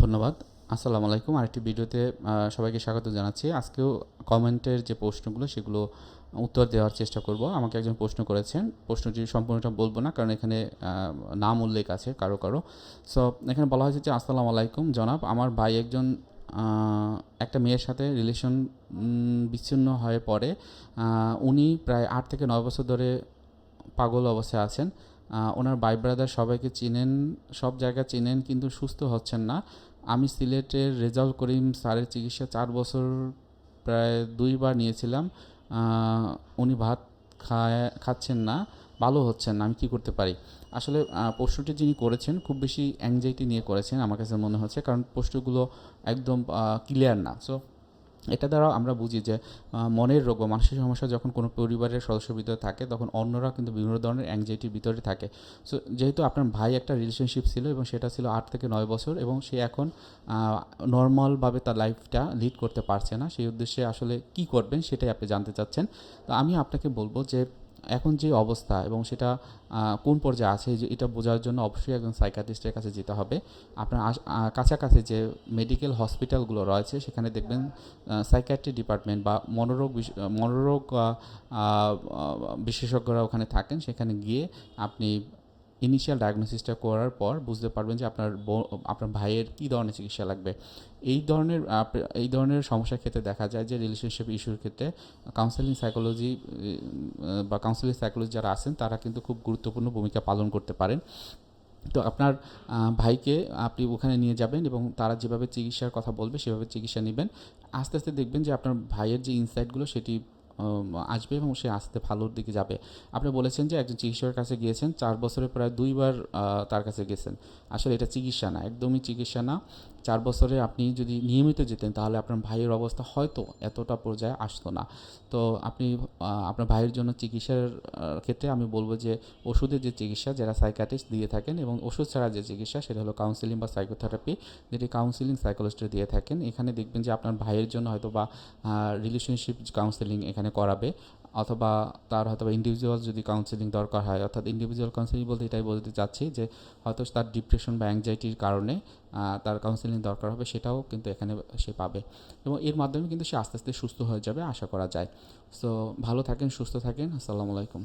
ধন্যবাদ। আসসালামু আলাইকুম। আরেকটি ভিডিওতে সবাইকে স্বাগত জানাচ্ছি। আজকেও কমেন্টের যে প্রশ্নগুলো, সেগুলো উত্তর দেওয়ার চেষ্টা করব। আমাকে একজন প্রশ্ন করেছেন। প্রশ্নটি সম্পূর্ণটা বলব না, কারণ এখানে নাম উল্লেখ আছে কারও কারও। সো এখানে বলা হয়েছে যে, আসসালামু আলাইকুম, জনাব। আমার ভাই একজন একটা মেয়ের সাথে রিলেশন বিচ্ছিন্ন হয়ে পড়ে। উনি প্রায় আট থেকে নয় বছর ধরে পাগল অবস্থায় আছেন। ওনার ভাই ব্রাদার সবাইকে চিনেন, সব জায়গা চিনেন, কিন্তু সুস্থ হচ্ছেন না। আমি সিলেটের রেজাউল করিম স্যারের চিকিৎসা চার বছর প্রায় দুইবার নিয়েছিলাম। উনি ভাত খায়, খাচ্ছেন না, ভালো হচ্ছেন না, আমি কী করতে পারি? আসলে প্রশ্নটি যিনি করেছেন খুব বেশি অ্যাংজাইটি নিয়ে করেছেন, আমার কাছে মনে হচ্ছে, কারণ প্রশ্নগুলো একদম ক্লিয়ার না। সো এটা দ্বারা আমরা বুঝি যে মনের রোগ বা মানসিক সমস্যা যখন কোনো পরিবারের সদস্যের ভিতরে থাকে, তখন অন্যরা কিন্তু বিভিন্ন ধরনের অ্যাংজাইটির ভিতরে থাকে। সো যেহেতু আপনার ভাই একটা রিলেশনশিপ ছিল এবং সেটা ছিল আট থেকে নয় বছর এবং সে এখন নর্মালভাবে তার লাইফটা লিড করতে পারছে না, সেই উদ্দেশ্যে আসলে কি করবেন সেটাই আপনি জানতে চাচ্ছেন। তো আমি আপনাকে বলব যে এখন যে অবস্থা এবং সেটা কোন পর্যায়ে আছে, যে এটা বোঝার জন্য অবশ্যই একজন সাইকাটিস্টের কাছে যেতে হবে। আপনার কাছাকাছি যে মেডিকেল হসপিটালগুলো রয়েছে, সেখানে দেখবেন সাইকাট্রি ডিপার্টমেন্ট বা মনোরোগ মনোরোগ বিশেষজ্ঞরা ওখানে থাকেন, সেখানে গিয়ে আপনি ইনিশিয়াল ডায়াগনোসিসটা করার পর বুঝতে পারবেন যে আপনার আপনার ভাইয়ের কী ধরনের চিকিৎসা লাগবে। এই ধরনের এই ধরনের সমস্যার ক্ষেত্রে দেখা যায় যে রিলেশনশিপ ইস্যুর ক্ষেত্রে কাউন্সেলিং সাইকোলজি বা কাউন্সেলিং সাইকোলজি যারা আছেন, তারা কিন্তু খুব গুরুত্বপূর্ণ ভূমিকা পালন করতে পারেন। তো আপনার ভাইকে আপনি ওখানে নিয়ে যাবেন এবং তারা যেভাবে চিকিৎসার কথা বলবে, সেভাবে চিকিৎসা নেবেন। আস্তে আস্তে দেখবেন যে আপনার ভাইয়ের যে ইনসাইটগুলো সেটি আসবে এবং সে আসতে ভালোর দিকে যাবে। আপনি বলেছেন যে একজন চিকিৎসকের কাছে গিয়েছেন, চার বছরে প্রায় দুইবার তার কাছে গেছেন। আসলে এটা চিকিৎসা না, একদমই চিকিৎসা না। চার বছরে আপনি যদি নিয়মিত যেতেন, তাহলে আপনার ভাইয়ের অবস্থা হয়তো এতটা পর্যায়ে আসতো না। তো আপনি আপনার ভাইয়ের জন্য চিকিৎসার ক্ষেত্রে আমি বলব যে, ওষুধের যে চিকিৎসা, যারা সাইকাটিস্ট দিয়ে থাকেন এবং ওষুধ ছাড়া যে চিকিৎসা, সেটা হলো কাউন্সিলিং বা সাইকোথেরাপি যেটি কাউন্সিলিং সাইকোলজিস্ট দিয়ে থাকেন। এখানে দেখবেন যে আপনার ভাইয়ের জন্য হয়তো বা রিলেশনশিপ কাউন্সিলিং এখানে করাবে। অথবা তার হয়তো ইন্ডিভিজুয়াল যদি কাউন্সিলিং দরকার হয়, অর্থাৎ ইন্ডিভিজুয়াল কাউন্সিলিং বলতে এটাই বলতে চাচ্ছি যে, হয়তো তার ডিপ্রেশন বা অ্যাংজাইটির কারণে তার কাউন্সেলিং দরকার হবে, সেটাও কিন্তু এখানে সে পাবে। এবং এর মাধ্যমে কিন্তু সে আস্তে আস্তে সুস্থ হয়ে যাবে, আশা করা যায়। সো ভালো থাকেন, সুস্থ থাকেন, আসসালামু আলাইকুম।